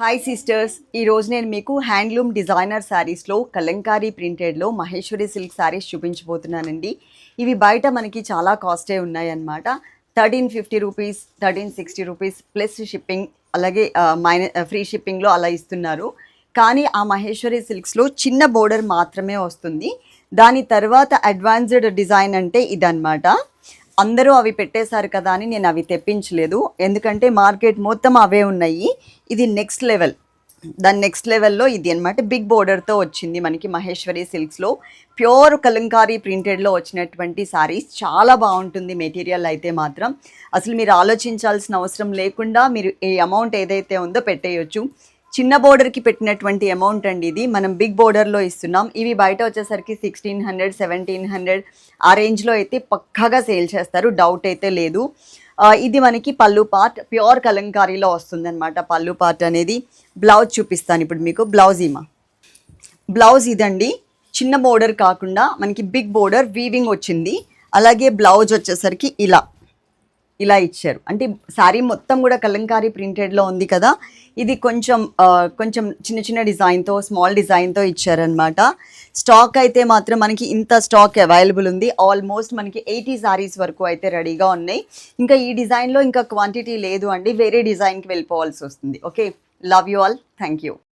Hi sisters ఈరోజు నేను మీకు హ్యాండ్లూమ్ డిజైనర్ శారీస్లో కలంకారీ ప్రింటెడ్లో మహేశ్వరి సిల్క్ శారీస్ చూపించబోతున్నానండి. ఇవి బయట మనకి చాలా కాస్టే ఉన్నాయన్నమాట. Thirteen fifty rupees thirteen sixty rupees plus shipping అలాగే మైన ఫ్రీ షిప్పింగ్లో అలా ఇస్తున్నారు. కానీ ఆ మహేశ్వరి సిల్క్స్లో చిన్న బోర్డర్ మాత్రమే వస్తుంది. దాని తర్వాత అడ్వాన్స్డ్ డిజైన్ అంటే ఇదన్నమాట. అందరూ అవి పెట్టేశారు కదా అని నేను అవి తెప్పించలేదు. ఎందుకంటే మార్కెట్ మొత్తం అవే ఉన్నాయి. ఇది నెక్స్ట్ లెవెల్. దాని నెక్స్ట్ లెవెల్లో ఇది అనమాట బిగ్ బోర్డర్తో వచ్చింది మనకి మహేశ్వరి సిల్క్స్లో. ప్యూర్ కలంకారీ ప్రింటెడ్లో వచ్చినటువంటి శారీస్. చాలా బాగుంటుంది మెటీరియల్ అయితే మాత్రం. అసలు మీరు ఆలోచించాల్సిన అవసరం లేకుండా మీరు ఏ అమౌంట్ ఏదైతే ఉందో పెట్టేయొచ్చు. చిన్న బోర్డర్కి పెట్టినటువంటి అమౌంట్ అండి ఇది. మనం బిగ్ బోర్డర్లో ఇస్తున్నాం. ఇవి బయట వచ్చేసరికి సిక్స్టీన్ హండ్రెడ్ సెవెంటీన్ హండ్రెడ్ ఆ రేంజ్లో అయితే పక్కాగా సేల్ చేస్తారు. డౌట్ అయితే లేదు. ఇది మనకి పళ్ళు పార్ట్ ప్యూర్ కలంకారీలో వస్తుంది అనమాట పళ్ళు పార్ట్ అనేది బ్లౌజ్ చూపిస్తాను ఇప్పుడు మీకు. బ్లౌజ్ ఈమా. బ్లౌజ్ ఇదండి. చిన్న బోర్డర్ కాకుండా మనకి బిగ్ బోర్డర్ వీవింగ్ వచ్చింది. అలాగే బ్లౌజ్ వచ్చేసరికి ఇలా. ఇలా ఇచ్చారు. అంటే శారీ మొత్తం కూడా కలంకారీ ప్రింటెడ్లో ఉంది కదా. ఇది కొంచెం కొంచెం చిన్న చిన్న డిజైన్తో స్మాల్ డిజైన్తో ఇచ్చారనమాట స్టాక్ అయితే మాత్రం మనకి ఇంత స్టాక్ అవైలబుల్ ఉంది. ఆల్మోస్ట్ మనకి ఎయిటీ శారీస్ వరకు అయితే రెడీగా ఉన్నాయి. ఇంకా ఈ డిజైన్లో ఇంకా క్వాంటిటీ లేదు అండి. వేరే డిజైన్కి వెళ్ళిపోవాల్సి వస్తుంది. Okay. Love you all. Thank you